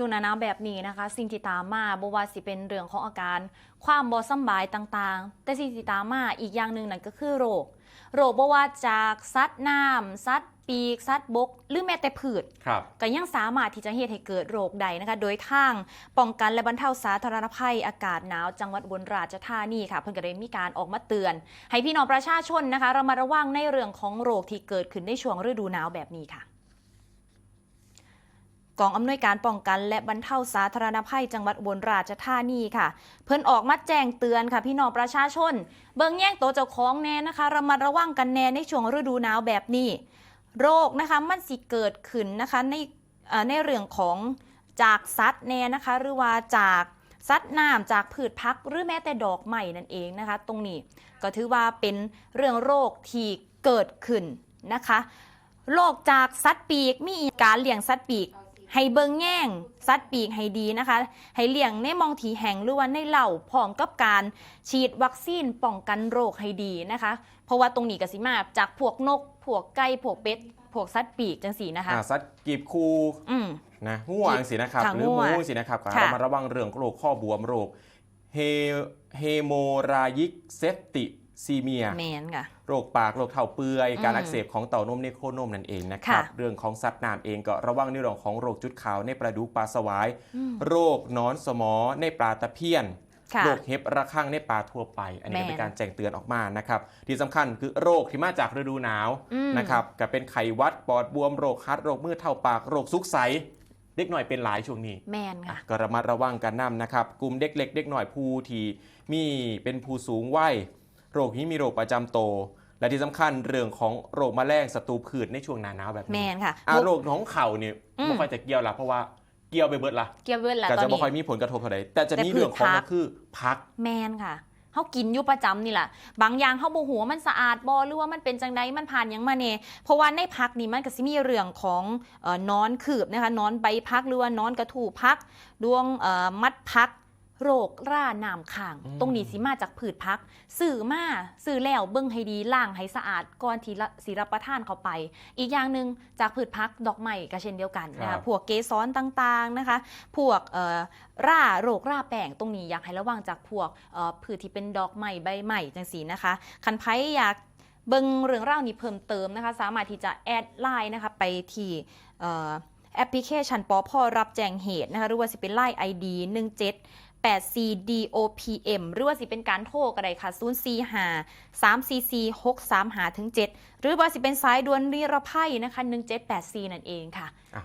ช่วงหนาหนาวแบบนี้นะคะ สิ่งที่ตามมาบ่ว่าสิเป็นเรื่องของอาการ ความบ่สำบายต่างๆ แต่สิ่งที่ตามมาอีกอย่างหนึ่งนั่นก็คือโรค โรคบ่ว่าจากสัตว์น้ำสัตว์ปีกสัตว์บก หรือแม้แต่พืชครับก็ยังสามารถที่จะเหตุให้เกิดโรคใดนะคะ โดยทางป้องกันและบรรเทาสาธารณภัยอากาศหนาว จังหวัดอุบลราชธานีค่ะ เพิ่นก็ได้มีการออกมาเตือน ให้พี่น้องประชาชนนะคะ เรามาระวังในเรื่องของโรคที่เกิดขึ้นในช่วงฤดูหนาวแบบนี้ค่ะ กองอำนวยการป้องกัน และบรรเทาสาธารณภัยจังหวัดอุบลราชธานีค่ะ เพิ่นออกมาแจ้งเตือนค่ะ พี่น้องประชาชน เบิ่งแย่งตัวเจ้าของแน่นะคะรามาระวังกันแน่ในช่วงฤดูหนาวแบบนี้ โรคนะคะมันสิเกิดขึ้นนะคะในในเรื่องของจากสัตว์แน่นะคะหรือว่าจากสัตว์น้ำจากพืชพักหรือแม้แต่ดอกไม้นั่นเองนะคะ ตรงนี้ก็ถือว่าเป็นเรื่องโรคที่เกิดขึ้นนะคะโรคจากสัตว์ปีกมีการเลี้ยงสัตว์ปีก ให้เบิงแง่งสัตว์ปีกให้ดีนะคะ ให้เลี้ยงในหมองถีแห่งหรือว่าในเหล่าพร้อมกับการฉีดวัคซีนป้องกันโรคให้ดีนะคะ เพราะว่าตรงนี้ก็สิมาจากพวกนก พวกไก่พวกเป็ดพวกสัตว์ปีกจังสีนะคะอ่าสัตว์กีบคูอืมนะง่วงสินะครับค่ะหรือง่วงหมูสินะครับก็ค่ะเรามาระวังเรื่องโรคข้อบวมโรคเฮเฮโมรายิกเซปติ ซีเมียแมนค่ะ โรคปากโรคเท้าเปื่อยอืมการอักเสบของเต่านมในโคนมนั่นเองนะครับค่ะเรื่องของสัตว์น้ำเองก็ระวังในเรื่องของโรคจุดขาวในปลาดุกปลาสวายอืมโรคหนอนสมอในปลาตะเพียนค่ะโรคเห็บระข้างในปลาทั่วไป อันนี้ก็แม่นเป็นการแจ้งเตือนออกมานะครับ ที่สำคัญคือโรคที่มาจากฤดูหนาวอืมนะครับก็เป็นไข้หวัดปอดบวมโรคฮัดโรคมือเท่าปากโรคซุกใสเด็กหน่อยเป็นหลายช่วงนี้แมนอะค่ะก็ระมัดระวังกันนำนะครับ กลุ่มเด็กเล็กเด็กหน่อยผู้ที่มีเป็นผู้สูงวัย โรคนี้มีโรคประจำตัวและที่สำคัญเรื่องของโรคแมลงศัตรูพืชในช่วงหนาหนาวแบบแมนี้นค่ะอะโรคท้องเข่าเนี่ยอืมไม่ค่อยจะเกี่ยวละเพราะว่าเกี่ยวไปเบิดละเกียวเวิร์ดแหละก็ตอนจะไม่นี้ค่อยมีผลกระทบเท่าไหร่แต่จะแต่มีพืชเรื่องของพัก็กคือพักแมนค่ะเขากินอยู่ประจำนี่แหละบางอย่างเขาบ่หัวามันสะอาดบอหรือว่ามันเป็นจังไดมันผ่านหยังมาเน่เพราะว่าในพักนี่มันก็สิมีเรื่องของเอ่อนอนขืบนะคะนอนใบพักหรือว่านอนกระถูพัก ดวงเอ่อมัดพัก โรคร่าน้ำขังอืมตรงนี้สิมาจากผืดพักสื่อมาสื่อแล้วเบิ้งให้ดีล่างให้สะอาดก่อนที่ละสิรับประทานเข้าไป อีกอย่างหนึ่งจากผืดพักดอกไม้ก็เช่นเดียวกันนะครัคะบพวกเกสรต่างๆนะคะ พวกเอ่อร่าโรคร่าแป้งตรงนี้อยากให้ระวังจากพวกเอ่อพืชที่เป็นดอกไม้ใบไม้จังสีนะคะ คันไพอยากเบิ่งเรื่องราวนี้เพิ่มเติมนะคะ สามารถที่จะแอดไลน์นะคะไปที่เอ่อแอปพลิเคชันปอพอรับแจ้งเหตุนะคะหรือว่าสิเป็นไลน์ ID 17 84DOPM หรือว่าสิเป็นการโทรก็ได้ค่ะ045 344 635ถึง7หรือว่าสิเป็นสายด่วนนิรภัยนะคะ1784 นั่นเองค่ะอะ